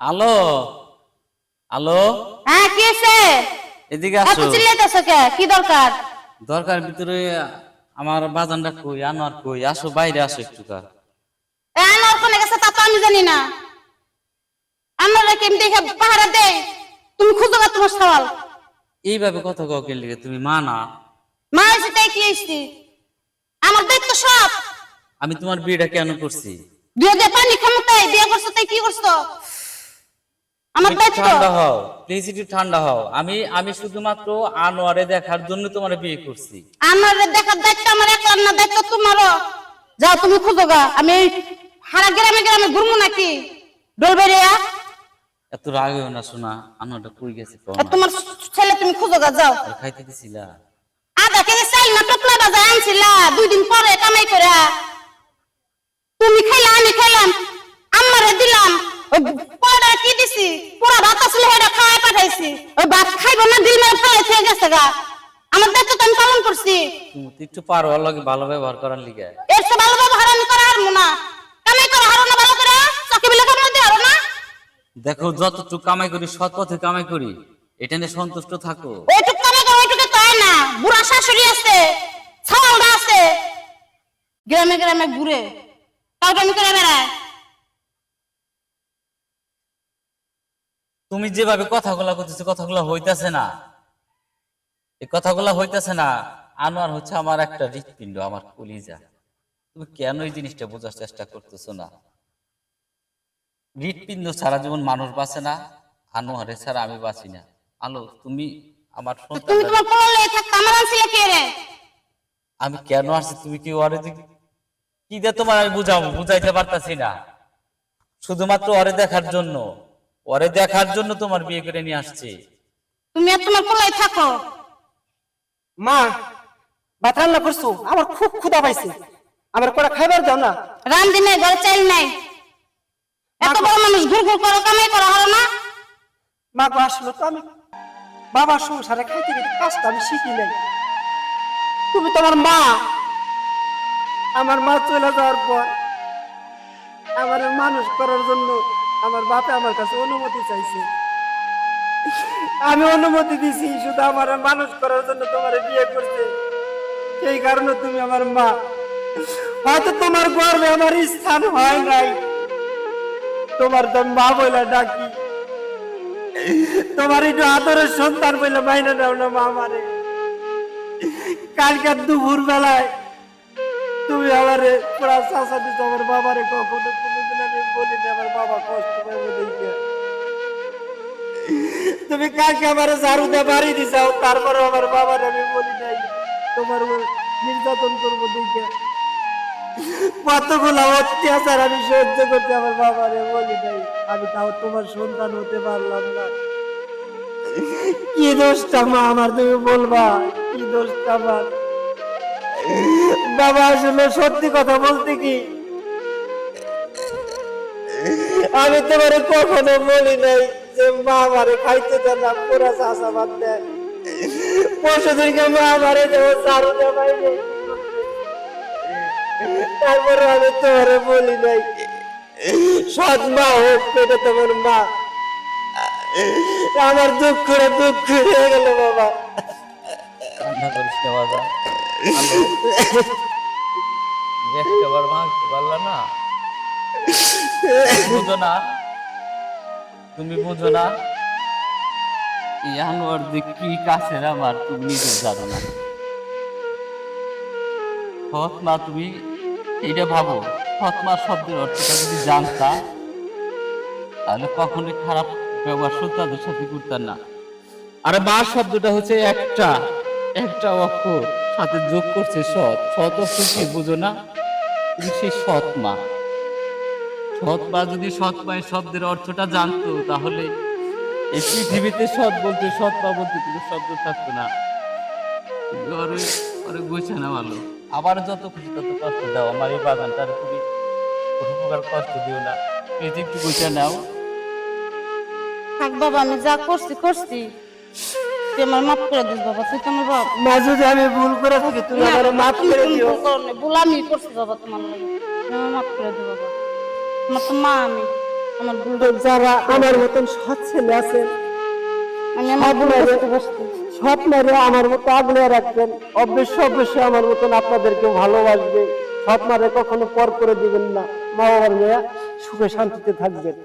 Hello hello হ্যাঁ কি আছে এদিকে এত আসো। চিল্লাইতেছো কে? কি দরকার? দরকার ভিতরে আমার বাজানটা কই আনোয়ার কই? আসো বাইরে আসো একটু কার এ আনোয়ার কোনে গেছে তা তো আমি জানি না। আনোয়ারে কেমন দেখে পাহারা দেয় তুমি খুঁজো গা তোমার সওয়াল। এইভাবে কথা কাউ কে লিখে তুমি মা না? মা এসে তাই কি এসছি আমার দায়িত্ব সব। আমি তোমার বিয়েটা কেন করছি? দিয়ে পানি ক্ষমতায় বিয়ে করছ তাই কি করছ? আমার দায়িত্ব ঠান্ডা হও প্লিজ একটু ঠান্ডা হও। আমি আমি শুধুমাত্র আনোয়ারে দেখার জন্য তোমার বিয়ে করছি। আনোয়ারে দেখার দায়িত্ব আমার একলার না দায়িত্ব তোমারও। যাও তুমি খুঁজো গা আমি হারা গ্রামে গ্রামে ঘুরবো নাকি? ডলবেরিয়া এত রাগ হইও না শোনা আনোয়ারটা কই গেছে। তোমার ছেলে তুমি খুঁজো গা যাও। খাইতে দিছিলা আধা কেজি চাল না টপলা বাজার আনছিলা দুই দিন পরে কামাই করে তুমি খাইলা আমি খাইলাম আমারে দিলাম ওই পরে কি দিছি পুরা ভাত আসলে হেটা খাওয়াই পাঠাইছি ওই ভাত খাইবো না দিল থেকে গেছে গা। আমার দায়িত্ব তো আমি পালন করছি। তুমি একটু পারো ওর লগে ভালো ব্যবহার করার লিগে। এর সে ভালো ব্যবহার আমি করা হারমু না। কামাই করা হারো না ভালো করে। চকি বিলে কামাই দিয়ে হারো না। দেখো যতটুকু কামাই করি সৎ পথে কামাই করি এটা নিয়ে সন্তুষ্ট থাকো। ওইটুক কামাই করে ওইটুকু তো হয় না। বুড়া শাশুড়ি আছে ছাওয়ালটা আছে। গ্রামে গ্রামে ঘুরে করে বেড়ায়। তুমি যেভাবে কথাগুলা করতেছো কথাগুলো হইতাছে না। এই কথাগুলা হইতাছে না আনোয়ার হচ্ছে আমার একটা হৃৎপিণ্ড আমার কলিজা। তুমি কেন এই জিনিসটা বোঝার চেষ্টা করতেছো না? হৃৎপিণ্ড ছাড়া যেমন মানুষ বাঁচে না আনোয়ারে ছাড়া আমি বাঁচি না। আলো তুমি আমার আমি কেন আসছি? তুমি কি ওরে কি দিয়ে তোমার আমি বুঝাবো? বুঝাইতে পারতাছি না। শুধুমাত্র ওরে দেখার জন্য। ওরে দেখার জন্য তোমার বিয়ে করে নিয়ে আসছি। তুমি আর তোমার পড়লাই থাকো? মা ভাত রান্না করছ? আমার খুব ক্ষুধা পাইছে। আমার কটা খাইবার দাও না। রান্ধি নাই ঘরে চাইল নাই। এত বড় মানুষ ঘুর ঘুর করো কামাই করা হলো না। মা গো আসলো তো আমি। বাবার সংসারে খাইতে গেলে কাজটা আমি শিখি নাই। তুমি তোমার মা। আমার মা চলে যাওয়ার পর আমার মানুষ করার জন্য আমার বাপে আমার কাছে অনুমতি চাইছে। আমি অনুমতি দিছি, শুধু আমার মানুষ করার জন্য তোমার বিয়ে করছে। সেই কারণে তুমি আমার মা। হয়তো তোমার গর্বে আমার স্থান হয় নাই। তোমার তো মা বলে ডাকি। তোমার একটু আদরের সন্তান বলে মাইনে নাও না মা আমারে। কালকে দুপুর বেলায় তুমি আমারে পুরা চাষা দিচ্ছ আমার বাবারে কখনো কোনোদিন আমি বলি না আমার বাবা কষ্ট পাবে দেখে তুমি কাকে আমার ঝাড়ু দিয়ে বাড়ি দিছাও? তারপরে আমার বাবার আমি বলি নাই। তোমার নির্যাতন করব দেখে কতগুলো অত্যাচার আমি সহ্য করতে আমার বাবারে বলি নাই। আমি তাও তোমার সন্তান হতে পারলাম না। কি দোষটা মা আমার, তুমি বলবা? কি দোষটা আমার বাবা আসলে সত্যি কথা বলতে কি? আমি তোমার কখনো বলি নাই। যে খাইতে দেন না, পুরা চাষা বাদ দেয় পরশু দিনকে মা আমারে যেমন চারু দেবাই তারপরে আমি তোমারে বলি নাই। সৎ মা হোক পেটে তোমার মা। আমার দুঃখ করে দুঃখ হয়ে গেল বাবা। কান্না করিস না বাবা। একটাবার ভাঙতে পারলা না। বুঝো না। তুমি বুঝো না? এই আনোয়ার যে কি কাছের আমার, তুমি নিজে জানো না। সৎ তুমি এইটা ভাবো। সৎ শব্দের অর্থটা যদি জানতা, তাহলে কখনোই খারাপ ব্যবহার সত্যাদের সাথে করতাম না। আর মা শব্দটা হচ্ছে একটা। একটা অক্ষর সাথে যোগ করছে সৎ। সৎ অক্ষর কি, বুঝো না? তুমি সেই সৎ মা সৎ মা যদি সৎ মায়ের শব্দের অর্থটা জানতো তাহলে এই পৃথিবীতে সৎ বলতে সৎ মা বলতে কোনো শব্দ থাকতো না। ওরে ওরে না ভালো। আবার যত খুশি তত কষ্ট দাও। আমার এই বাগানটার তুমি কোনো প্রকার কষ্ট দিও না। এই যে একটু গুছে নাও। থাক বাবা আমি যা করছি করছি। তুই আমার মাফ করে দিস বাবা তুই তোমার বাবা মা যদি আমি ভুল করে থাকি তুমি আমার মাফ করে দিও। ভুল আমি করছি বাবা তোমার মাফ করে দিও বাবা। তোমার তো মা আমি আমার ভুল যারা আমার মতন সৎ ছেলে আছে আমি আমার ভুল সৎ মেরে আমার মতো আগলে রাখবেন। অবশ্যই অবশ্যই আমার মতন আপনাদেরকেও ভালোবাসবে। সৎ মারে কখনো পর করে দিবেন না। মা বাবার মেয়া সুখে শান্তিতে থাকবেন।